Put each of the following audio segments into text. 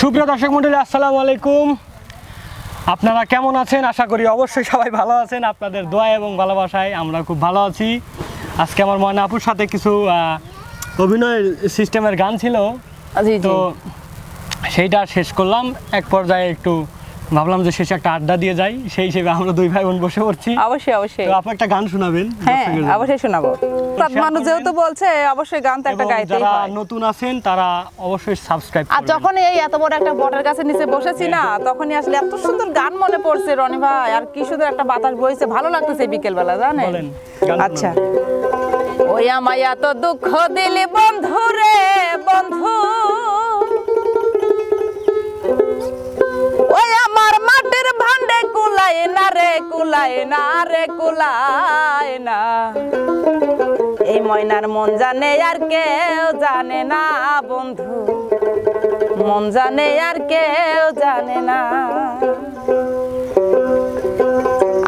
সুপ্রিয় দর্শক মন্ডলী আসসালামু আলাইকুম। আপনারা কেমন আছেন? আশা করি অবশ্যই সবাই ভালো আছেন। আপনাদের দোয়া এবং ভালোবাসায় আমরা খুব ভালো আছি। আজকে আমার মনে আপুর সাথে কিছু অভিনয় সিস্টেমের গান ছিল। তো সেইটা শেষ করলাম। এক পর্যায়ে একটু ভাবলাম যে শেষে একটা আড্ডা দিয়ে যাই। সেই হিসেবে আমরা দুই ভাই বোন বসে পড়ছি। অবশ্যই অবশ্যই। তো আপনি একটা গান শোনাবেন হ্যাঁ অবশ্যই শোনাবো। মানুষ। যেহেতু বলছে অবশ্যই গান তো একটা গাইতেই যারা নতুন আছেন তারা অবশ্যই সাবস্ক্রাইব আর যখন এই এত বড় একটা বটের কাছে নিচে বসেছি না তখনই আসলে এত সুন্দর গান মনে পড়ছে রনি ভাই আর কি সুন্দর একটা বাতাস বইছে। ভালো লাগতেছে বিকেল বেলা জানেন? বলেন, আচ্ছা। ওই আমায় এত দুঃখ দিলি বন্ধু রে বন্ধু। কুলাই না রে কুলাই না রে কুলাই না। এই ময়নার মন জানে আর কেউ জানে না, বন্ধু। মন জানে আর কেউ জানে না।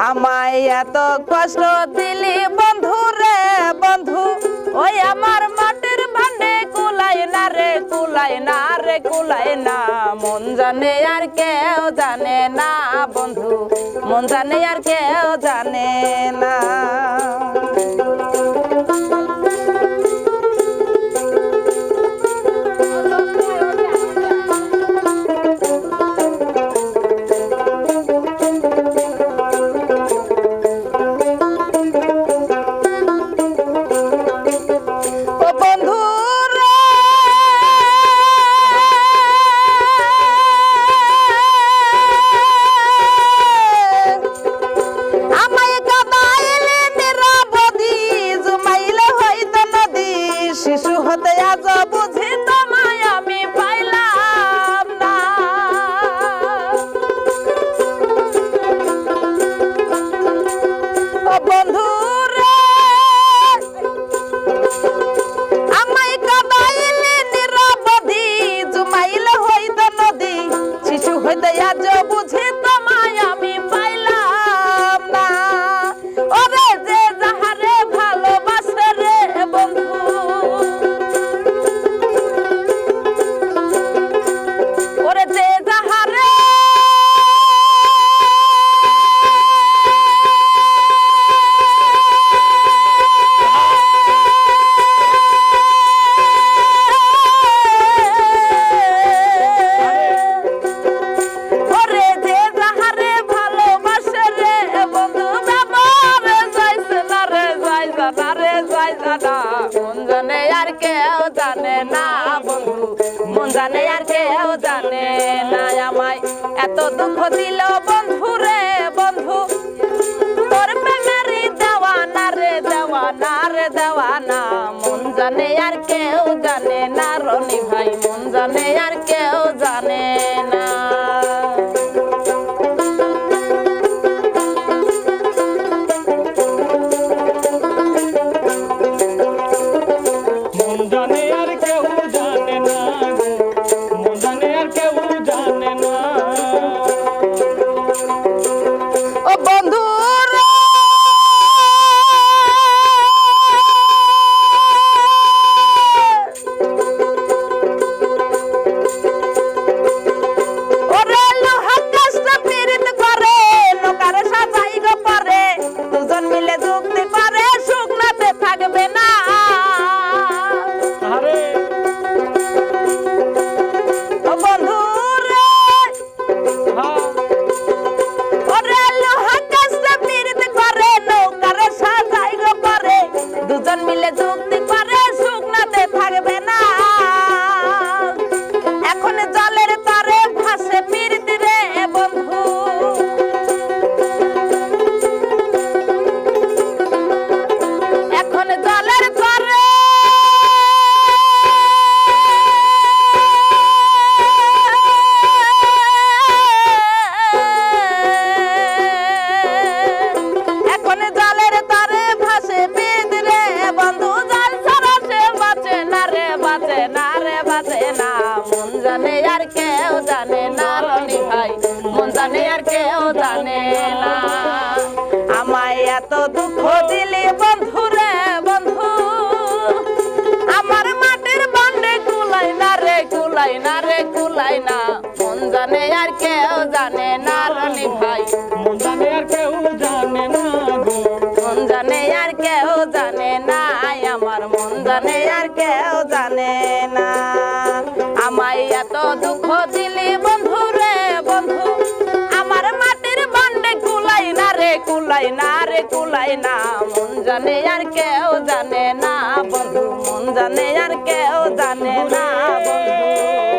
আমায় এত কষ্ট দিলি, বন্ধু রে, বন্ধু। ওই আমার ভান্ডে কুলাই না রে কুলাই না রে কুলাই না। মন জানে আর কেউ জানে না, বন্ধু। মন জানে আর কেউ জানে না। এত দুঃখ দিল বন্ধু রে বন্ধু। তোর প্রেমেরই দেওয়ানা রে দেওয়ানা রে, দেওয়ানা। মন জানে আর কেউ জানে না। মুক্তি পরে শুকনাতে থাকবে না জানে আর কেউ জানে না রনি ভাই। মন জানে আর কেউ জানে না। আমায় এত দুঃখ দিলি বন্ধু রে বন্ধু। আমার মাটির বন্ডে কুলাই না রে কুলাই না রে কুলাই না। মন জানে আর কেউ জানে না রনি ভাই। মন জানে আর কেউ জানে না মন জানে আর কেউ জানে না আমার মন জানে আর কেউ জানে না। কুলাই না রে, কুলাই না। মন জানে আর কেউ জানে না, বন্ধু, মন জানে আর কেউ জানে না, বন্ধু।